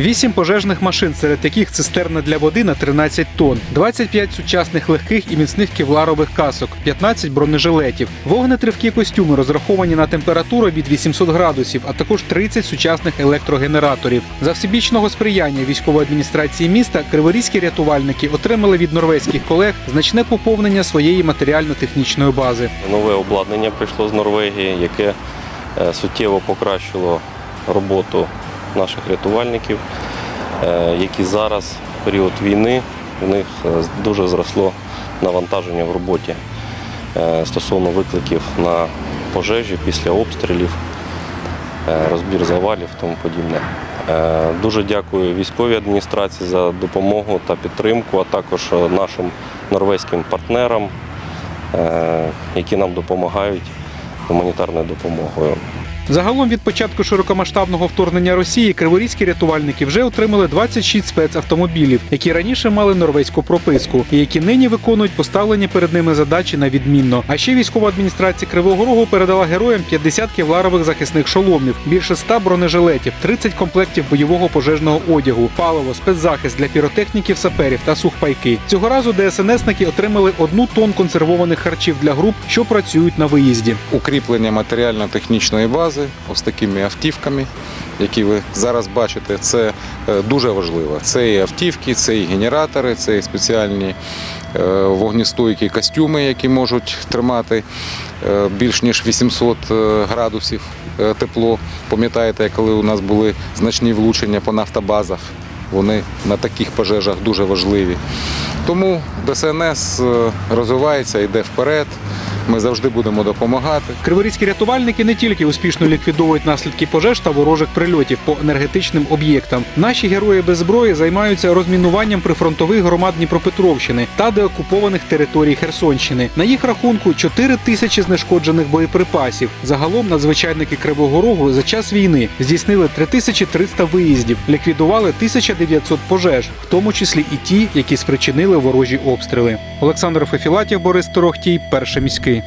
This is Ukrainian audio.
Вісім пожежних машин, серед яких цистерна для води на 13 тонн, 25 сучасних легких і міцних кевларових касок, 15 бронежилетів, вогнетривкі костюми розраховані на температуру від 800 градусів, а також 30 сучасних електрогенераторів. За всебічного сприяння військової адміністрації міста криворізькі рятувальники отримали від норвезьких колег значне поповнення своєї матеріально-технічної бази. Нове обладнання прийшло з Норвегії, яке е, суттєво покращило роботу наших рятувальників, е, які зараз, в період війни, у них е, дуже зросло навантаження в роботі е, стосовно викликів на пожежі після обстрілів, розбір завалів тому подібне. Дуже дякую військовій адміністрації за допомогу та підтримку, а також нашим норвезьким партнерам, які нам допомагають гуманітарною допомогою. Загалом від початку широкомасштабного вторгнення Росії криворізькі рятувальники вже отримали 26 спецавтомобілів, які раніше мали норвезьку прописку, і які нині виконують поставлені перед ними задачі на відмінно. А ще військова адміністрація Кривого Рогу передала героям 50 кевларових захисних шоломів, більше 100 бронежилетів, 30 комплектів бойового пожежного одягу, паливо, спецзахист для піротехніків, саперів та сухпайки. Цього разу ДСНСники отримали одну тонн консервованих харчів для груп, що працюють на виїзді. укріплення матеріально-технічної бази ось такими автівками, які ви зараз бачите, це е, дуже важливо. Це і автівки, це і генератори, це і спеціальні е, вогнестойкі костюми, які можуть тримати е, більш ніж 800 е, градусів тепло. Пам'ятаєте, коли у нас були значні влучення по нафтобазах, вони на таких пожежах дуже важливі. Тому ДСНС розвивається, йде вперед. Ми завжди будемо допомагати. Криворізькі рятувальники не тільки успішно ліквідовують наслідки пожеж та ворожих прильотів по енергетичним об'єктам. Наші герої без зброї займаються розмінуванням прифронтових громад Дніпропетровщини та деокупованих територій Херсонщини. На їх рахунку 4 тисячі знешкоджених боєприпасів. Загалом надзвичайники Кривого Рогу за час війни здійснили 3300 виїздів, ліквідували 1900 пожеж, в тому числі і ті, які спричинили ворожі обстріли. Олександр Фефілатів, Борис Торохтій, перший міський.